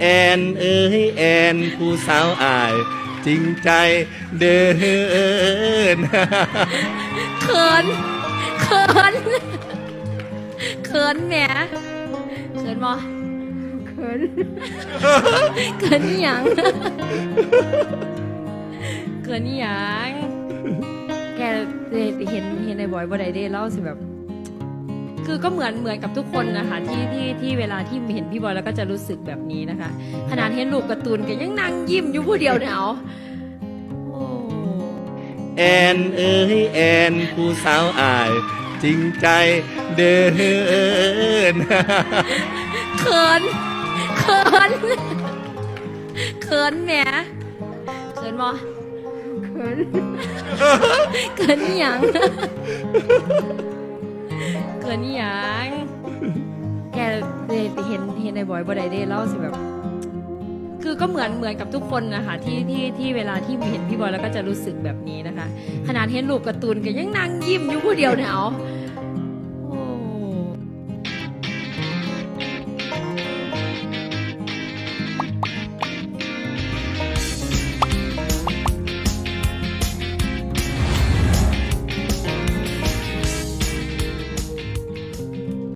แอนเอ้ยแอนผู้สาวอาย จริงใจเดินเขินเขินเขินแหมเขินบ่เขินเขินหย่างเขินหย่างแกเห็นเห็นในบอยบ่ได้เด้เล่าสิแบบ คือก็เหมือนเหมือนกับทุกคนนะคะที่ที่ที่เวลาที่เห็นพี่บอยแล้วก็จะรู้สึกแบบนี้นะคะ ขนาดเห็นรูปการ์ตูนแกยังนั่งยิ้มอยู่ผู้เดียวเนี่ยเอาโอ้แอนเอ้ยแอนผู้สาวอาย จริงใจเดินเขินเขินเขินแหมเขินบ่เขินเขินอหย่าง เกินนี่ยังแกเห็นเห็นในบอยบ่ได้เด้เล่าสิแบบ คือก็เหมือนเหมือนกับทุกคนนะคะที่ที่ที่เวลาที่เห็นพี่บอยแล้วก็จะรู้สึกแบบนี้นะคะ ขนาดเห็นรูปการ์ตูนก็ยังนั่งยิ้มอยู่ผู้เดียวเนี่ยเอา